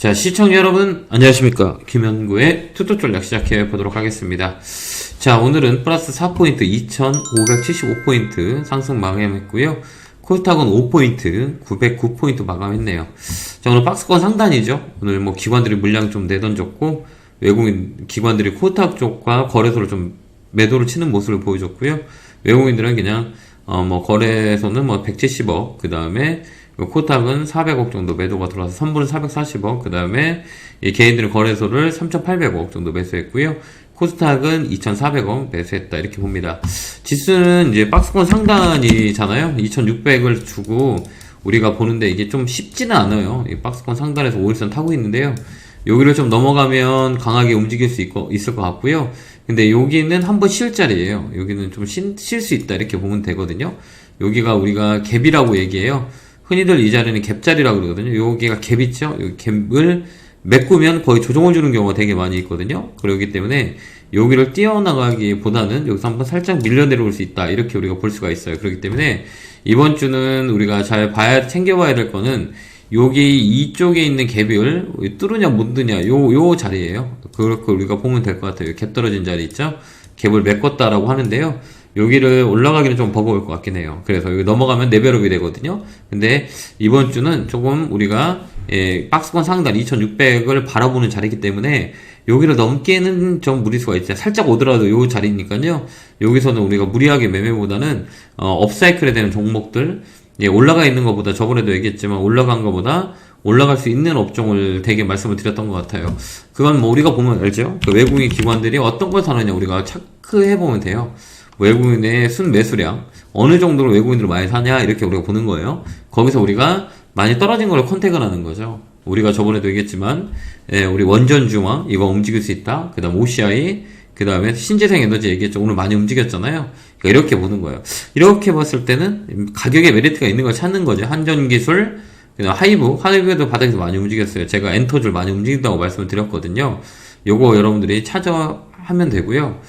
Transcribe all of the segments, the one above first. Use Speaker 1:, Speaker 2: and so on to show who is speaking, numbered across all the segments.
Speaker 1: 자, 시청자 여러분, 안녕하십니까. 김현구의 투토 전략 시작해 보도록 하겠습니다. 자, 오늘은 플러스 4포인트 2,575포인트 상승 마감했고요. 코스닥은 5포인트, 909포인트 마감했네요. 자, 오늘 박스권 상단이죠. 오늘 뭐 기관들이 물량 좀 내던졌고, 외국인 기관들이 코스닥 쪽과 거래소를 좀 매도를 치는 모습을 보여줬고요. 외국인들은 그냥, 어, 뭐, 거래소는 뭐 170억, 그 다음에 코탁은 400억 정도 매도가 들어와서 선불은 440억, 그 다음에 개인들은 거래소를 3,800억 정도 매수했고요. 코스닥은 2,400억 매수했다 이렇게 봅니다. 지수는 이제 박스권 상단이잖아요. 2,600을 주고 우리가 보는데 이게 좀 쉽지는 않아요. 이 박스권 상단에서 5일선 타고 있는데요. 여기를 좀 넘어가면 강하게 움직일 수 있고, 있을 것 같고요. 근데 여기는 한번 쉴 자리예요. 여기는 좀 쉴 수 있다 이렇게 보면 되거든요. 여기가 우리가 갭이라고 얘기해요. 흔히들 이 자리는 갭자리라고 그러거든요. 여기가 갭 있죠? 여기 갭을 메꾸면 거의 조정을 주는 경우가 되게 많이 있거든요. 그렇기 때문에 여기를 뛰어나가기보다는 여기서 한번 살짝 밀려 내려올 수 있다. 이렇게 우리가 볼 수가 있어요. 그렇기 때문에 이번 주는 우리가 잘 봐야, 챙겨봐야 될 거는 여기 이쪽에 있는 갭을 뚫으냐 못 뚫냐 요, 요 자리예요. 그렇게 우리가 보면 될 것 같아요. 갭 떨어진 자리 있죠? 갭을 메꿨다라고 하는데요. 여기를 올라가기는 좀 버거울 것 같긴 해요. 그래서 여기 넘어가면 레벨업이 되거든요. 근데 이번 주는 조금 우리가 예, 박스권 상단 2600을 바라보는 자리이기 때문에 여기를 넘기에는 좀 무리수가 있죠. 살짝 오더라도 요 자리니까요. 여기서는 우리가 무리하게 매매보다는 어, 업사이클에 되는 종목들 예, 올라가 있는 것보다 저번에도 얘기했지만 올라간 것보다 올라갈 수 있는 업종을 되게 말씀을 드렸던 것 같아요. 그건 뭐 우리가 보면 알죠? 그 외국인 기관들이 어떤 걸 사느냐 우리가 체크해 보면 돼요. 외국인의 순 매수량 어느 정도로 외국인들을 많이 사냐 이렇게 우리가 보는 거예요. 거기서 우리가 많이 떨어진 걸 컨택을 하는 거죠. 우리가 저번에도 얘기했지만 예, 우리 원전 중화 이거 움직일 수 있다. 그다음 OCI 그 다음에 신재생 에너지 얘기했죠. 오늘 많이 움직였잖아요. 그러니까 이렇게 보는 거예요. 이렇게 봤을 때는 가격에 메리트가 있는 걸 찾는 거죠. 한전 기술, 그다음 하이브, 하이브도 바닥에서 많이 움직였어요. 제가 엔터줄 많이 움직인다고 말씀을 드렸거든요. 요거 여러분들이 찾아 하면 되고요.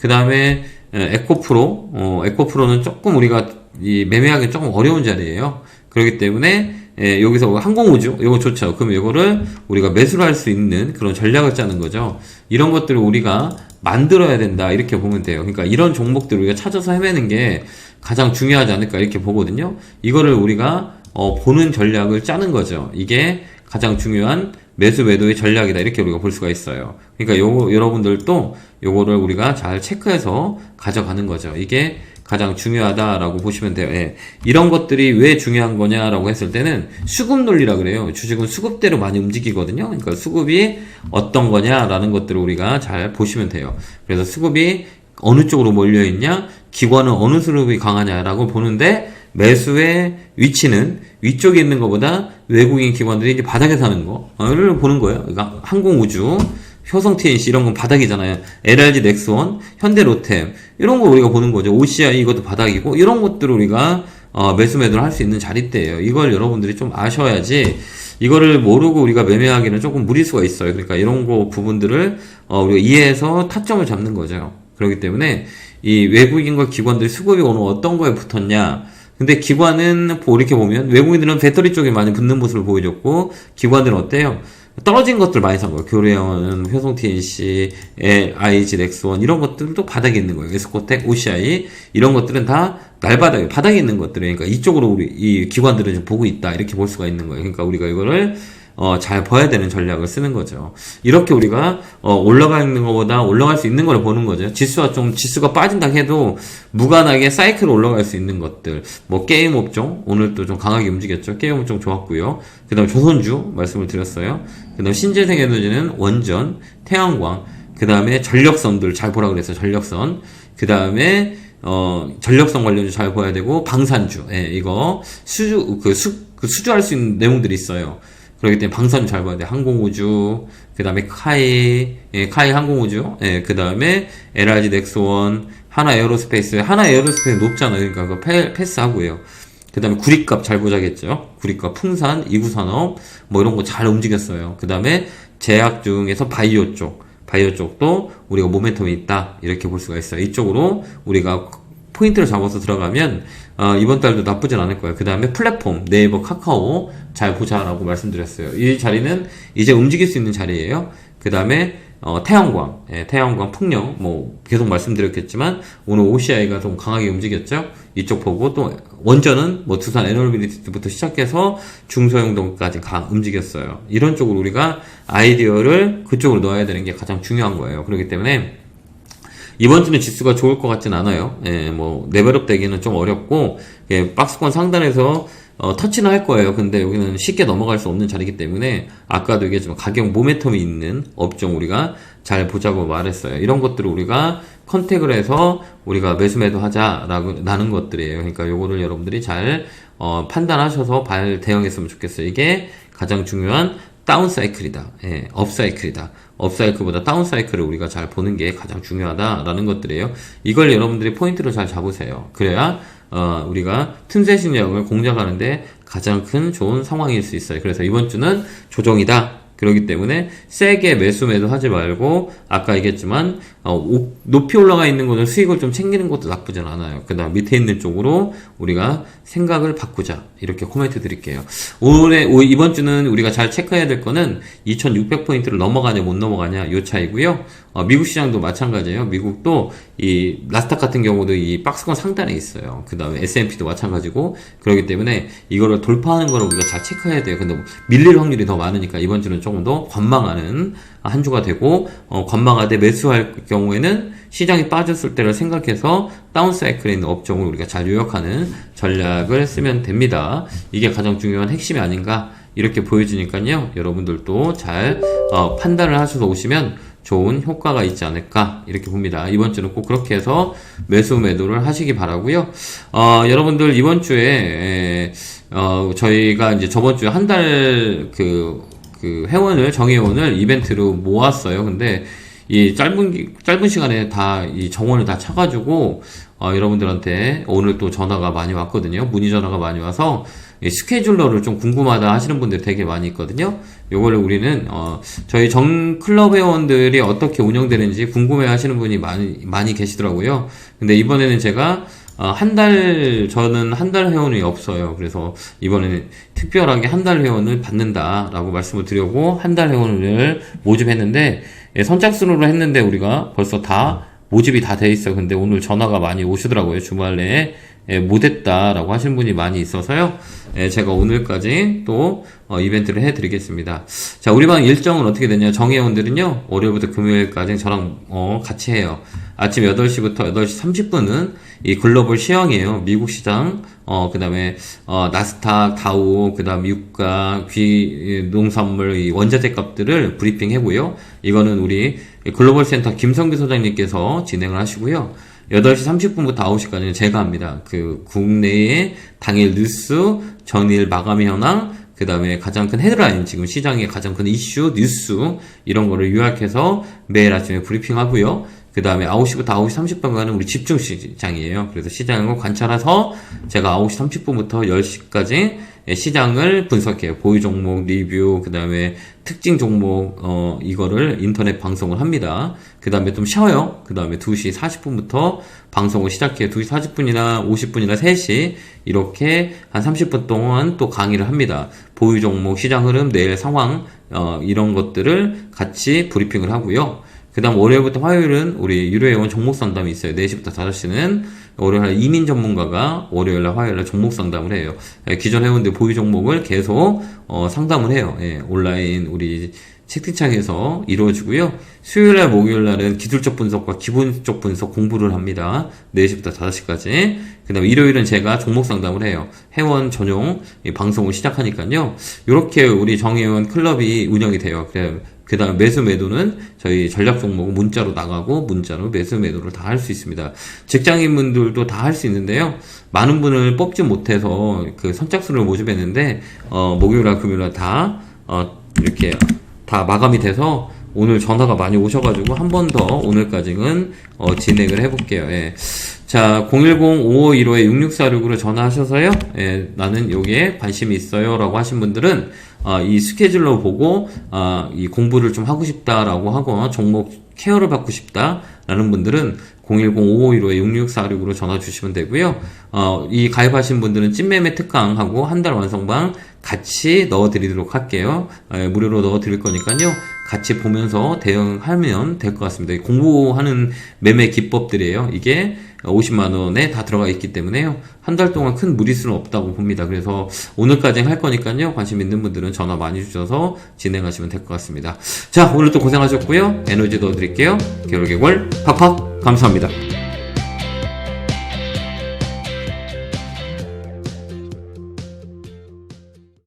Speaker 1: 그 다음에 에코프로, 어, 에코프로는 조금 우리가 이 매매하기 조금 어려운 자리예요. 그렇기 때문에 예, 여기서 항공우주 이거 좋죠. 그럼 이거를 우리가 매수를 할 수 있는 그런 전략을 짜는 거죠. 이런 것들을 우리가 만들어야 된다 이렇게 보면 돼요. 그러니까 이런 종목들을 우리가 찾아서 헤매는 게 가장 중요하지 않을까 이렇게 보거든요. 이거를 우리가 어, 보는 전략을 짜는 거죠. 이게 가장 중요한 매수 매도의 전략이다 이렇게 우리가 볼 수가 있어요. 그러니까 요 여러분들도 요거를 우리가 잘 체크해서 가져가는 거죠. 이게 가장 중요하다라고 보시면 돼요. 예. 이런 것들이 왜 중요한 거냐라고 했을 때는 수급 논리라 그래요. 주식은 수급대로 많이 움직이거든요. 그러니까 수급이 어떤 거냐라는 것들을 우리가 잘 보시면 돼요. 그래서 수급이 어느 쪽으로 몰려 있냐, 기관은 어느 수급이 강하냐라고 보는데 매수의 위치는 위쪽에 있는 것보다 외국인 기관들이 이제 바닥에 사는 거를 보는 거예요. 그러니까 항공우주, 효성 TNC 이런 건 바닥이잖아요. LRG 넥스원, 현대 로템 이런 거 우리가 보는 거죠. OCI 이것도 바닥이고 이런 것들을 우리가 어, 매수 매도를 할 수 있는 자리대예요. 이걸 여러분들이 좀 아셔야지 이거를 모르고 우리가 매매하기는 조금 무리수가 있어요. 그러니까 이런 거 부분들을 어, 우리가 이해해서 타점을 잡는 거죠. 그렇기 때문에 이 외국인과 기관들이 수급이 오늘 어떤 거에 붙었냐 근데 기관은 뭐 이렇게 보면 외국인들은 배터리 쪽에 많이 붙는 모습을 보여줬고 기관들은 어때요? 떨어진 것들 많이 산 거예요. 교래원, 효성 TNC, IG 넥스원 이런 것들도 바닥에 있는 거예요. 에스코텍, OCI 이런 것들은 다 날바닥에 바닥에 있는 것들이니까 이쪽으로 우리 이 기관들은 좀 보고 있다 이렇게 볼 수가 있는 거예요. 그러니까 우리가 이거를 어, 잘 봐야 되는 전략을 쓰는 거죠. 이렇게 우리가 어, 올라가 있는 것보다 올라갈 수 있는 걸 보는 거죠. 지수가 좀 지수가 빠진다 해도 무관하게 사이클 올라갈 수 있는 것들. 뭐 게임 업종 오늘 또 좀 강하게 움직였죠. 게임 업종 좋았고요. 그다음 조선주 말씀을 드렸어요. 그다음 신재생 에너지는 원전, 태양광, 그다음에 전력선들 잘 보라 그랬어요. 전력선. 그다음에 어, 전력성 관련주 잘 봐야 되고 방산주. 예, 이거 수주 그 수, 그 수주할 수 있는 내용들이 있어요. 그렇기 때문에 방산 잘 봐야 돼. 항공우주, 그 다음에 카이, 예, 카이 항공우주, 예, 그 다음에 LRG 넥스원, 하나 에어로스페이스, 하나 에어로스페이스 높잖아요. 그러니까 그거 패스하고요. 그 다음에 구리값 잘 보자겠죠. 구리값, 풍산, 이구산업, 뭐 이런 거 잘 움직였어요. 그 다음에 제약 중에서 바이오 쪽, 바이오 쪽도 우리가 모멘텀이 있다. 이렇게 볼 수가 있어요. 이쪽으로 우리가 포인트를 잡아서 들어가면 어, 이번 달도 나쁘진 않을 거예요. 그 다음에 플랫폼, 네이버, 카카오 잘 보자라고 말씀드렸어요. 이 자리는 이제 움직일 수 있는 자리예요. 그 다음에 어, 태양광, 예, 태양광 풍력, 뭐, 계속 말씀드렸겠지만, 오늘 OCI가 좀 강하게 움직였죠? 이쪽 보고, 또, 원전은, 뭐, 두산 에너빌리티부터 시작해서 중소형동까지 가, 움직였어요. 이런 쪽으로 우리가 아이디어를 그쪽으로 넣어야 되는 게 가장 중요한 거예요. 그렇기 때문에, 이번 주는 지수가 좋을 것 같진 않아요. 예, 뭐, 레벨업 되기는 좀 어렵고, 예, 박스권 상단에서 어, 터치는 할 거예요. 근데 여기는 쉽게 넘어갈 수 없는 자리이기 때문에 아까도 얘기했지만 가격 모멘텀이 있는 업종 우리가 잘 보자고 말했어요. 이런 것들을 우리가 컨택을 해서 우리가 매수 매도 하자라고 나는 것들이에요. 그러니까 요거를 여러분들이 잘 어, 판단하셔서 발 대응했으면 좋겠어요. 이게 가장 중요한 다운 사이클이다. 예, 업 사이클이다. 업 사이클보다 다운 사이클을 우리가 잘 보는 게 가장 중요하다라는 것들이에요. 이걸 여러분들이 포인트로 잘 잡으세요. 그래야 어, 우리가 틈새 실력을 공략하는데 가장 큰 좋은 상황일 수 있어요. 그래서 이번 주는 조정이다. 그렇기 때문에 세게 매수 매도 하지 말고 아까 얘기했지만 어, 오- 높이 올라가 있는 거는 수익을 좀 챙기는 것도 나쁘진 않아요. 그다음 밑에 있는 쪽으로 우리가 생각을 바꾸자 이렇게 코멘트 드릴게요. 올해 오- 이번 주는 우리가 잘 체크해야 될 거는 2,600 포인트를 넘어가냐 못 넘어가냐 요 차이고요. 어, 미국 시장도 마찬가지예요. 미국도 이 나스닥 같은 경우도 이 박스권 상단에 있어요. 그 다음에 S&P도 마찬가지고 그렇기 때문에 이거를 돌파하는 거를 우리가 잘 체크해야 돼요. 근데 뭐 밀릴 확률이 더 많으니까 이번 주는 조금 더 관망하는 한 주가 되고 어, 관망하되 매수할 경우에는 시장이 빠졌을 때를 생각해서 다운 사이클에 있는 업종을 우리가 잘 요약하는 전략을 쓰면 됩니다. 이게 가장 중요한 핵심이 아닌가 이렇게 보여지니까요. 여러분들도 잘 어, 판단을 하셔서 오시면 좋은 효과가 있지 않을까 이렇게 봅니다. 이번 주는 꼭 그렇게 해서 매수 매도를 하시기 바라고요. 어, 여러분들 이번 주에 에, 어, 저희가 이제 저번 주에 한 달그 그 회원을 정회원을 이벤트로 모았어요. 근데 이 짧은 기- 짧은 시간에 다 이 정원을 다 차가지고 어, 여러분들한테 오늘 또 전화가 많이 왔거든요. 문의 전화가 많이 와서 이 스케줄러를 좀 궁금하다 하시는 분들이 되게 많이 있거든요. 요거를 우리는 어, 저희 정 클럽 회원들이 어떻게 운영되는지 궁금해 하시는 분이 많이 많이 계시더라고요. 근데 이번에는 제가 어, 한 달, 저는 한 달 회원이 없어요. 그래서 이번에는 특별하게 한 달 회원을 받는다라고 말씀을 드리고, 한 달 회원을 모집했는데, 예, 선착순으로 했는데 우리가 벌써 다 모집이 다 돼 있어요. 근데 오늘 전화가 많이 오시더라고요. 주말 내에. 예, 못했다라고 하신 분이 많이 있어서요. 예, 제가 오늘까지 또 어, 이벤트를 해드리겠습니다. 자, 우리 방 일정은 어떻게 되냐? 정회원들은요, 월요일부터 금요일까지 저랑 어, 같이 해요. 아침 8시부터 8시 30분은 이 글로벌 시황이에요. 미국 시장, 어, 그 다음에, 어, 나스닥, 다우, 그 다음 유가, 귀, 농산물, 이 원자재 값들을 브리핑 해고요. 이거는 우리 글로벌 센터 김성규 소장님께서 진행을 하시고요. 8시 30분부터 9시까지는 제가 합니다. 그 국내의 당일 뉴스, 전일 마감 현황, 그 다음에 가장 큰 헤드라인, 지금 시장의 가장 큰 이슈, 뉴스, 이런 거를 요약해서 매일 아침에 브리핑 하고요. 그 다음에 9시부터 9시 30분간은 우리 집중 시장이에요. 그래서 시장을 관찰해서 제가 9시 30분부터 10시까지 시장을 분석해요. 보유 종목 리뷰, 그 다음에 특징 종목, 어, 이거를 인터넷 방송을 합니다. 그 다음에 좀 쉬어요. 그 다음에 2시 40분부터 방송을 시작해요. 2시 40분이나 50분이나 3시, 이렇게 한 30분 동안 또 강의를 합니다. 보유 종목, 시장 흐름, 내일 상황, 어, 이런 것들을 같이 브리핑을 하고요. 그 다음 월요일부터 화요일은 우리 유료회원 종목 상담이 있어요. 4시부터 5시는 월요일에 이민 전문가가 월요일날 화요일날 종목 상담을 해요. 예, 기존 회원들 보유 종목을 계속 어, 상담을 해요. 예, 온라인 우리 채팅창에서 이루어지고요. 수요일날 목요일날은 기술적 분석과 기본적 분석 공부를 합니다. 4시부터 5시까지. 그 다음에 일요일은 제가 종목 상담을 해요. 회원 전용 이 방송을 시작하니까요. 이렇게 우리 정회원 클럽이 운영이 돼요. 그래 그 다음 매수 매도는 저희 전략 종목은 문자로 나가고 문자로 매수 매도를 다 할 수 있습니다. 직장인분들도 다 할 수 있는데요. 많은 분을 뽑지 못해서 그 선착순을 모집했는데 어, 목요일날 금요일날 다 어, 이렇게 다 마감이 돼서 오늘 전화가 많이 오셔가지고 한 번 더 오늘까지는 어, 진행을 해볼게요. 예. 자, 010-5515-6646으로 전화하셔서요. 예, 나는 여기에 관심이 있어요. 라고 하신 분들은 어, 이 스케줄로 보고 어, 이 공부를 좀 하고 싶다라고 하거나 종목 케어를 받고 싶다라는 분들은 010-5515-6646으로 전화 주시면 되고요. 어, 이 가입하신 분들은 찐매매 특강하고 한 달 완성방 같이 넣어드리도록 할게요. 에, 무료로 넣어드릴 거니까요. 같이 보면서 대응하면 될 것 같습니다. 이 공부하는 매매 기법들이에요. 이게 50만 원에 다 들어가 있기 때문에요. 한 달 동안 큰 무리수는 없다고 봅니다. 그래서 오늘까지 할 거니까요. 관심 있는 분들은 전화 많이 주셔서 진행하시면 될 것 같습니다. 자, 오늘 또 고생하셨고요. 에너지 넣어드릴게요. 개월개월 팍팍 감사합니다.